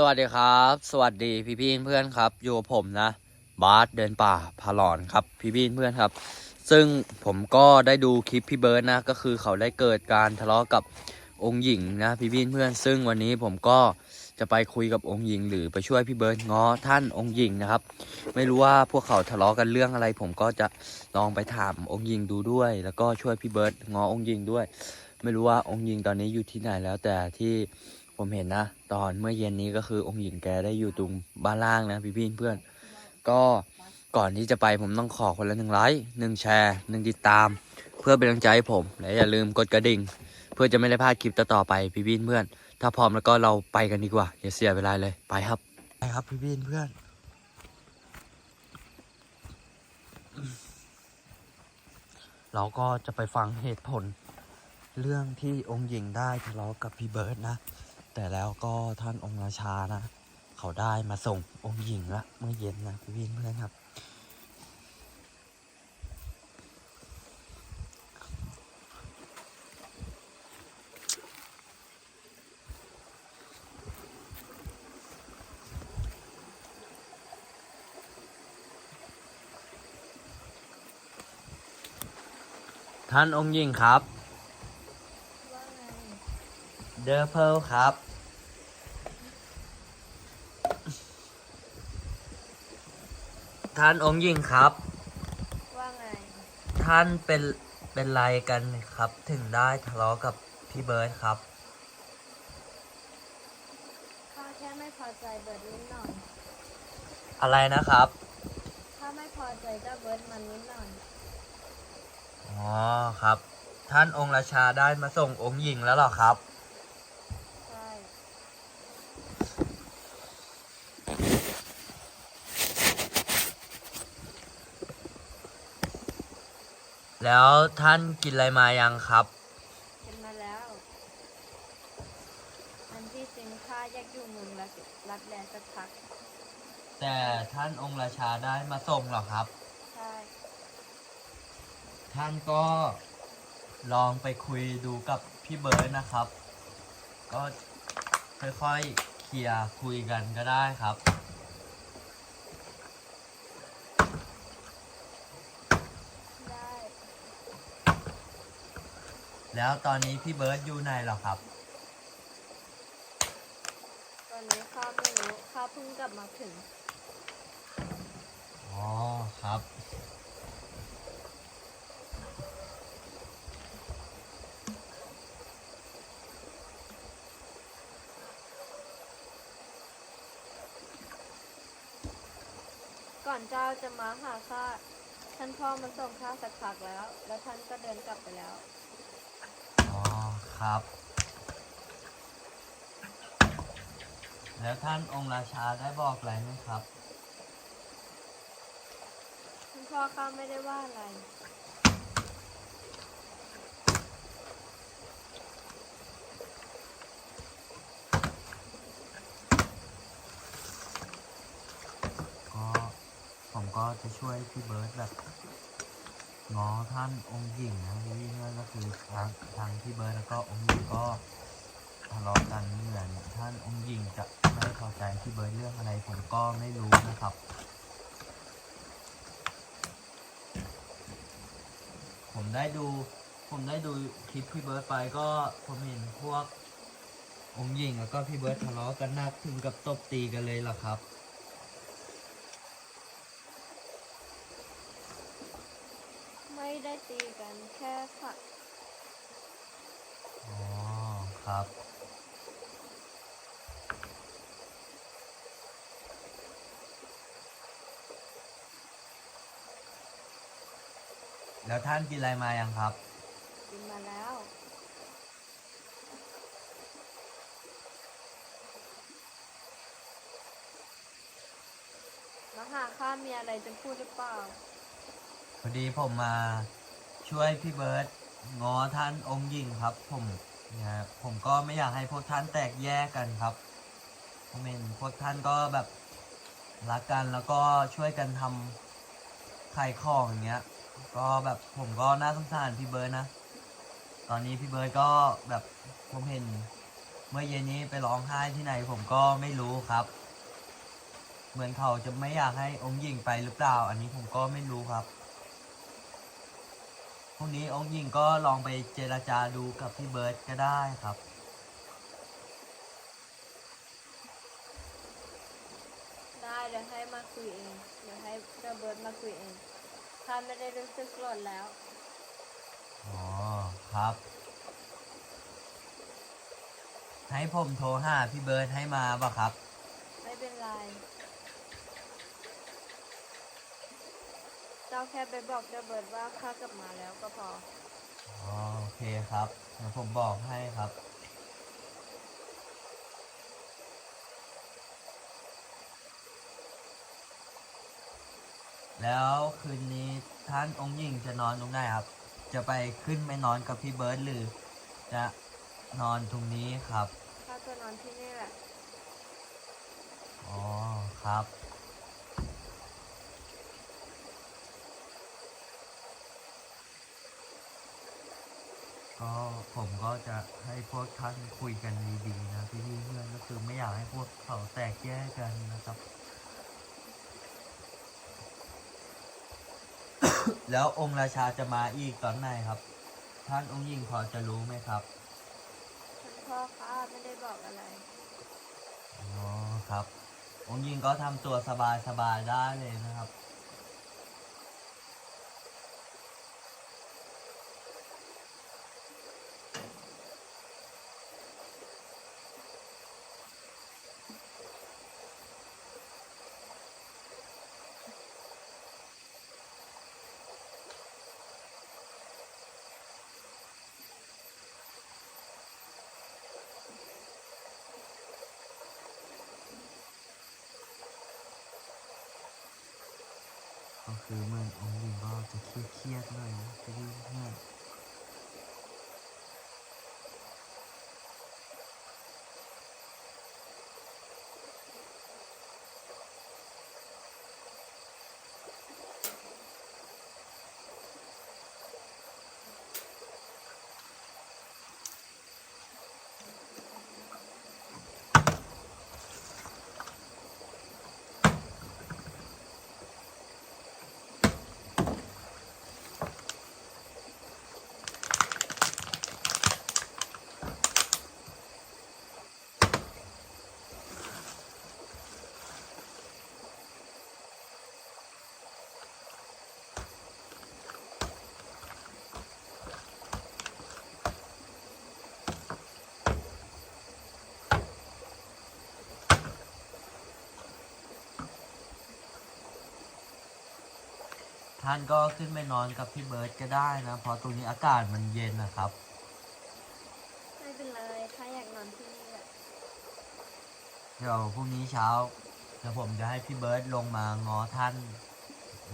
สวัสดีครับ สวัสดีพี่พี่เพื่อนครับอยู่กับผมนะ บาสเดินป่าพาหลอนครับพี่พี่เพื่อนครับ ซึ่งผมก็ได้ดูคลิปพี่เบิร์ดนะก็คือเขาได้เกิดการทะเลาะกับองค์หญิงนะพี่พี่เพื่อน ซึ่งวันนี้ผมก็จะไปคุยกับองค์หญิง หรือไปช่วยพี่เบิร์ดง้อท่านองค์หญิงนะครับ ไม่รู้ว่าพวกเขาทะเลาะกันเรื่องอะไร ผมก็จะลองไปถามองค์หญิงดูด้วย แล้วก็ช่วยพี่เบิร์ดง้อองค์หญิงด้วย ไม่รู้ว่าองค์หญิงตอนนี้อยู่ที่ไหนแล้วแต่ที่ ผมเห็นนะ ตอนเมื่อเย็นนี้ก็คือองค์หญิงแกได้อยู่ตรงบ้านล่างนะพี่พี่เพื่อน ก็ก่อนที่จะไปผมต้องขอคนละหนึ่งไลค์หนึ่งแชร์หนึ่งติดตาม เพื่อเป็นกำลังใจให้ผม และอย่าลืมกดกระดิ่ง เพื่อจะไม่ได้พลาดคลิปต่อๆไปพี่พี่เพื่อน ถ้าพร้อมแล้วก็เราไปกันดีกว่าอย่าเสียเวลาเลยไปครับไปครับพี่พี่เพื่อนเราก็จะไปฟังเหตุผล เรื่องที่องค์หญิงได้ทะเลาะกับพี่เบิร์ดนะ แต่แล้วก็ท่านองค์ราชานะเขาได้มาส่งองค์หญิงละเมื่อเย็นนะพี่พี่เพื่อนครับ ท่านองค์หญิงครับว่าไงเดอร์เพลครับ ท่านองค์หญิงครับ ว่าไง ท่านเป็นเป็นไรกันครับ ถึงได้ทะเลาะกับพี่เบิร์ดครับ ข้าแค่ไม่พอใจเบิร์ดนิดหน่อย อะไรนะครับถ้าไม่พอใจก็เบิร์ดมันนิดหน่อย อ๋อครับ ท่านองค์ราชาได้มาส่งองค์หญิงแล้วเหรอครับ ใช่ แล้วท่านกินอะไรมายังครับเป็นมาแล้ว อันที่จริงข้าอยากอยู่เมืองรัดรัดแลสักพัก แต่ท่านองค์ราชาได้มาส่งเหรอครับ ใช่ ท่านก็ลองไปคุยดูกับพี่เบิร์ดนะครับ ก็ค่อยๆเคลียร์คุยกันก็ได้ครับ ได้ แล้วตอนนี้พี่เบิร์ดอยู่ไหนเหรอครับ ตอนนี้ข้าไม่รู้ข้าเพิ่งกลับมาถึง อ๋อครับ ก่อนเจ้าจะมาหาข้าท่านพ่อมาส่งข้าสักพักแล้ว แล้วท่านก็เดินกลับไปแล้วอ๋อ ครับ แล้วท่านองค์ราชาได้บอกอะไรไหมครับท่านพ่อข้าไม่ได้ว่าอะไร ก็ผมก็จะช่วยพี่เบิร์ดแบบง้อท่านองค์หญิงนะพี่เพื่อนก็ คือทางทางพี่เบิร์ดแล้วก็องค์หญิงก็ทะเลาะกันเหมือนท่านองค์หญิงจะไม่พอใจพี่เบิร์ดเรื่องอะไรผมก็ไม่รู้นะครับ ผมได้ดู ผมได้ดูคลิปพี่เบิร์ดไปก็ผมเห็นพวกองค์หญิงแล้วก็พี่เบิร์ดทะเลาะกันหนักถึงกับตบตีกันเลยเหรอครับไม่ได้ตีกันแค่ค่ะอ๋อ ครับ แล้วท่านกินอะไรมายังครับ กินมาแล้ว มาหาข้ามีอะไรจะพูดหรือเปล่า พอดีผมมาช่วยพี่เบิร์ตง้อท่านองค์หญิงครับผม นะผมก็ไม่อยากให้พวกท่านแตกแยกกันครับผมเห็นพวกท่านก็แบบรักกันแล้วก็ช่วยกันทำขายของอย่างเงี้ย ก็แบบผมก็น่าสงสารพี่เบิร์ดนะ ตอนนี้พี่เบิร์ดก็แบบผมเห็นเมื่อเย็นนี้ไปร้องไห้ที่ไหนผมก็ไม่รู้ครับ เหมือนเขาจะไม่อยากให้องค์หญิงไปหรือเปล่า อันนี้ผมก็ไม่รู้ครับ พรุ่งนี้องค์หญิงก็ลองไปเจราจาดูกับพี่เบิร์ตก็ได้ครับ ได้เดี๋ยวให้มาคุยเองเดี๋ยวให้เจ้าเบิร์ดมาคุยเองข้าไม่ได้รู้สึกโกรธแล้ว อ๋อครับ ให้ผมโทรหาพี่เบิร์ตให้มาป่ะครับ ไม่เป็นไร เจ้าแค่ไปบอกเจ้าเบิร์ดว่าข้ากลับมาแล้วก็พอ อ๋อโอเคครับเดี๋ยวผมบอกให้ครับ แล้วคืนนี้ท่านองค์หญิงจะนอนตรงไหนครับ จะไปขึ้นไปนอนกับพี่เบิร์ดหรือจะนอนตรงนี้ครับ ข้าจะนอนที่นี่แหละ อ๋อครับ ก็ผมก็จะให้พวกท่านคุยกันดีๆนะพี่ๆเพื่อนก็คือไม่อยากให้พวกเขาแตกแยกกันนะครับ แล้วองค์ราชาจะมาอีกตอนไหนครับ ท่านองค์หญิงพอจะรู้ไหมครับท่านพ่อข้าไม่ได้บอกอะไรอ๋อครับ องค์หญิงก็ทำตัวสบายๆได้เลยนะครับ คือมันองค์หญิงก็จะเครียดๆหน่อยนะพี่เพื่อน ท่านก็ขึ้นไปนอนกับพี่เบิร์ดก็ได้นะ เพราะตรงนี้อากาศมันเย็นนะครับ ไม่เป็นไรข้าอยากนอนที่นี่แหละเดี๋ยวพรุ่งนี้เช้าเดี๋ยวผมจะให้พี่เบิร์ดลงมางอท่าน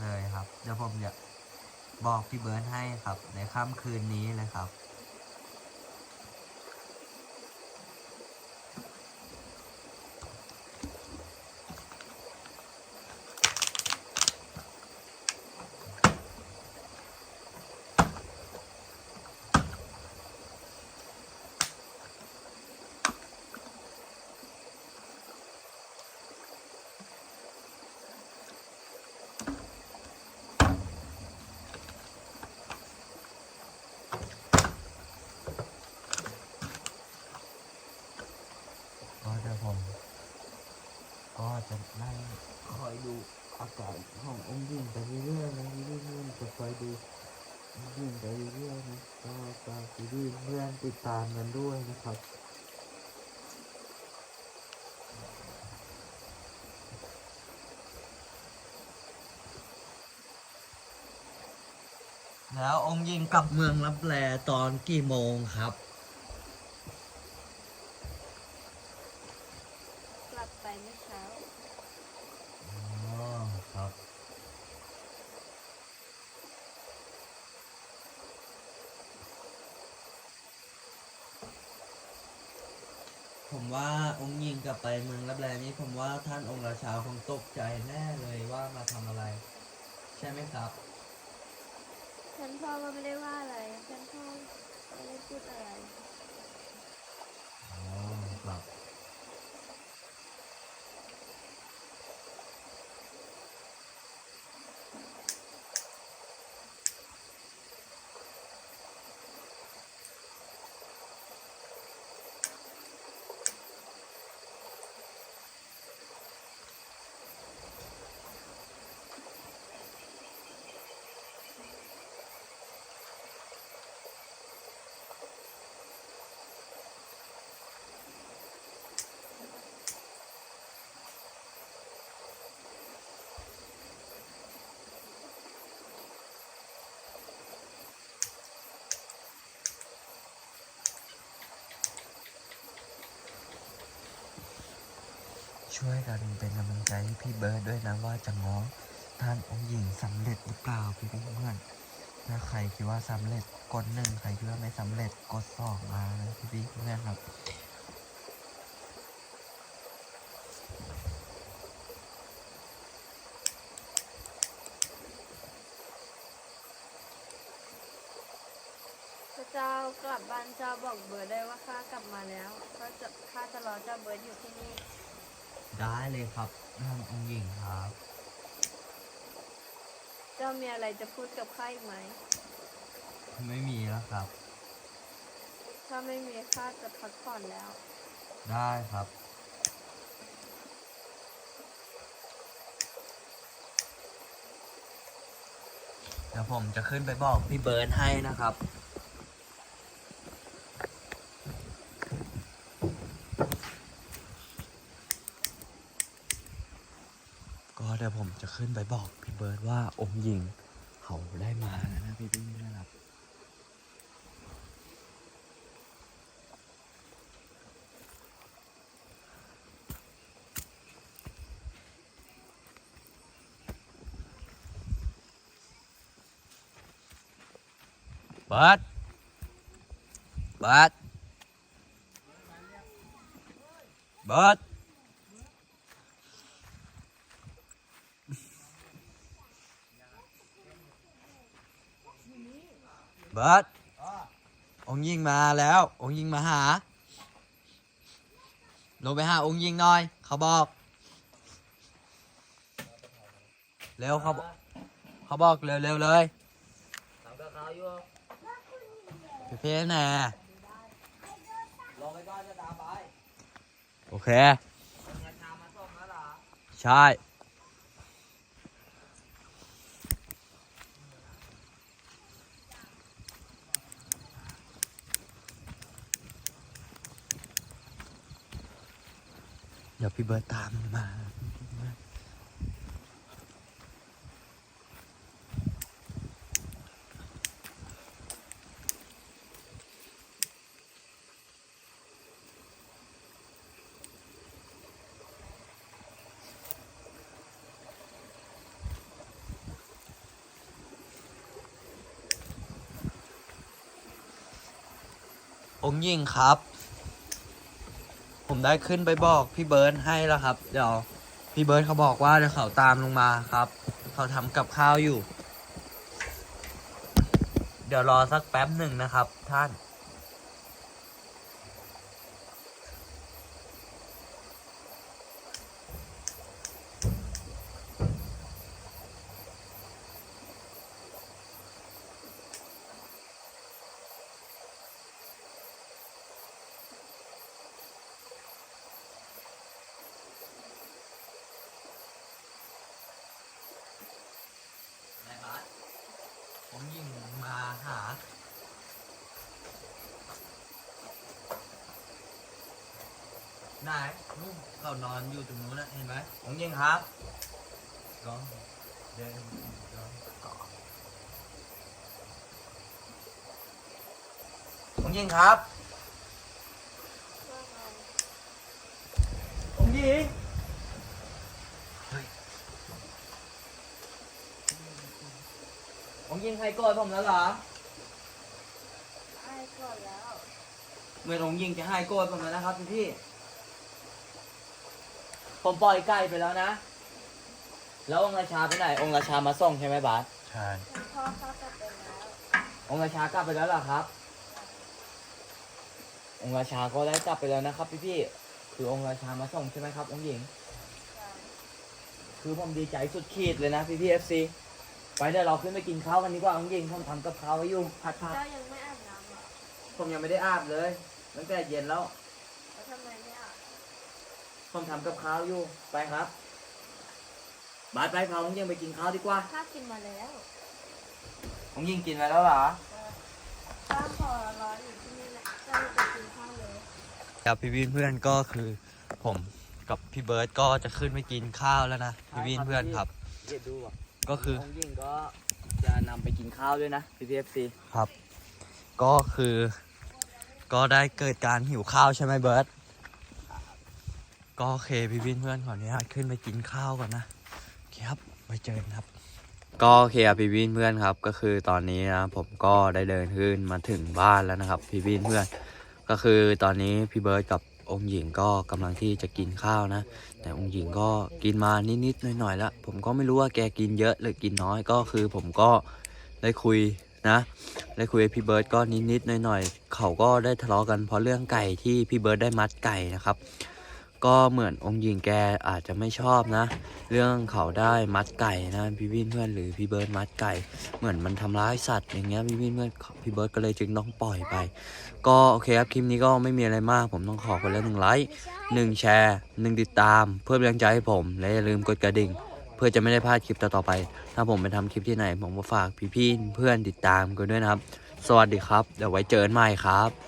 เลยครับ เดี๋ยวผมจะบอกพี่เบิร์ดให้ครับ ในค่ำคืนนี้เลยครับ ก็เดี๋ยวผม ก็จะนั่งคอยดูอาการขององค์หญิงไปเรื่อยๆนะพี่เพื่อนจะคอยดูองค์หญิงไปเรื่อยๆนะก็ฝากพี่เพื่อน ติดตามกันด้วยนะครับ แล้วองค์ยิงกลับเมืองรับแลตอนกี่โมงครับ กลับไปเมื่อเช้า อ๋อครับ ผม ว่าองค์หญิงกลับไปเมืองรับแลนี้ ผมว่าท่านองค์ราชาคงตกใจแน่เลยว่ามาทำอะไร ใช่ไหมครับ ฉันพ่อก็ไม่ได้ว่าอะไรฉันพ่อ เรา ช่วยกันเป็นกำลังใจให้พี่เบิร์ดด้วยนะว่าจะง้อท่านองค์หญิงสำเร็จหรือเปล่าพี่เพื่อนถ้าใครคิดว่าสำเร็จกดหนึ่งใครคิดว่าไม่สำเร็จกดสองมานะพี่พี่เพื่อนครับเจ้ากลับบ้านเจ้าบอกเบิร์ดได้ว่าข้ากลับมาแล้ว ก็จะข้าจะรอเจ้าเบิร์ดอยู่ที่นี่ ได้เลยครับท่านองค์หญิงครับ เจ้ามีอะไรจะพูดกับข้าอีกไหม ไม่มีแล้วครับ ถ้าไม่มีข้าจะพักผ่อนแล้ว ได้ครับ เดี๋ยวผมจะขึ้นไปบอกพี่เบิร์ดให้นะครับ ดี๋ยวผมจะขึ้นไปบอกพี่เบิร์ดว่าองค์หญิงเขาได้มาแล้วนะพี่พี่นะครับเบิร์ดเบิร์ดเบิร์ด เบิร์ดองยิงมาแล้ว องยิงมาหา ลงไปหาองยิงหน่อย เขาบอก เร็วเขาบอกเขาบอกเร็วเร็วๆเลยทำกับข้าวอยู่พี่เพชรแน่ะโอเค ใช่ ดี๋ยวพี่เบิร์ตตามมาองค์หญิงครับ ได้ขึ้นไปบอกพี่เบิร์ดให้แล้วครับ เดี๋ยวพี่เบิร์ดเขาบอกว่าเดี๋ยวเขาตามลงมาครับ เขาทำกับข้าวอยู่ เดี๋ยวรอสักแป๊บหนึ่งนะครับท่านน ผมยิงมาหานายนู่นเขานอนอยู่ตรงนู้นนะเห็นไหมผมยิงครับก็เดินก็ผมยิงครับผมยิง ผมยิงใครโกรธผมแล้วเหรอ ไอ้ก่อนแล้วเมื่อผมยิงจะให้โกรธผมแล้วนะครับพี่พี่ ผมปล่อยไก่ไปแล้วนะ แล้วองค์ราชาไปไหน องค์ราชามาส่งใช่ไหมบาสใช่ คุณพ่อข้ากลับไปแล้ว องค์ราชากลับไปแล้วเหรอครับไปองค์ราชาก็ได้จับไปแล้วนะครับพี่ๆคือองค์ราชามาส่งใช่ไหมครับองค์หญิง คือผมดีใจสุดขีดเลยนะพี่พี่เอฟซี ไปเดี๋ยวเราขึ้นไปกินข้าวกันดีกว่าองค์หญิงผมทำกับข้าวไว้อยู่ผัดผักเจ้ายังไม่อาบน้ำเหรอผมยังไม่ได้อาบเลย ตั้งแต่เย็นแล้ว แล้วทำไมไม่อาบผมทำกับข้าวอยู่ ไปครับ บาสไปพาองค์หญิงไปกินข้าวดีกว่า ข้ากินมาแล้วองค์หญิงกินมาแล้วเหรอ ข้าขอร้อนอยู่ที่นี่แหละเจ้าไปกินข้าวเลย ครับพี่วินเพื่อนก็คือผมกับพี่เบิร์ดก็จะขึ้นไปกินข้าวแล้วนะพี่วินเพื่อนครับ เดี๋ยวดูอะ ก็คือองค์หญิงก็จะนำไปกินข้าวด้วยนะพี่พี่เอฟซีครับ ก็คือ ก็ได้เกิดการหิวข้าวใช่ไหมเบิร์ตก็โอเคพี่วินเพื่อนขออนุญาตขึ้นไปกินข้าวก่อนนะโอเคครับไว้เจอกันครับ ก็โอเคครับพี่วินเพื่อนครับก็คือตอนนี้นะผมก็ได้เดินขึ้นมาถึงบ้านแล้วนะครับ พี่วินเพื่อน ก็คือตอนนี้พี่เบิร์ตกับ องค์หญิงก็กำลังที่จะกินข้าวนะ แต่องค์หญิงก็กินมานิดๆหน่อยๆแล้วผมก็ไม่รู้ว่าแกกินเยอะหรือกินน้อยก็คือ ผมก็ได้คุยนะได้คุยกับพี่เบิร์ดก็นิดๆหน่อยๆเขาก็ได้ทะเลาะกันเพราะเรื่องไก่ที่พี่เบิร์ดได้มัดไก่นะครับ ก็เหมือนองค์หญิงแกอาจจะไม่ชอบนะ เรื่องเขาได้มัดไก่นะพี่วินเพื่อนหรือพี่เบิร์ดมัดไก่ เหมือนมันทำร้ายสัตว์อย่างเงี้ยพี่วินเพื่อนพี่เบิร์ดก็เลยจึงต้องปล่อยไป ก็โอเคครับคลิปนี้ก็ไม่มีอะไรมาก ผมต้องขอคนละหนึ่งไลค์หนึ่งแชร์หนึ่งติดตาม เพื่อเป็นกำลังใจให้ผมและอย่าลืมกดกระดิ่ง เพื่อจะไม่ได้พลาดคลิปต่อๆไป ถ้าผมไปทำคลิปที่ไหน ผมก็ฝากพี่ๆเพื่อนติดตามกันด้วยนะครับ สวัสดีครับเดี๋ยวไว้เจอกันใหม่ครับ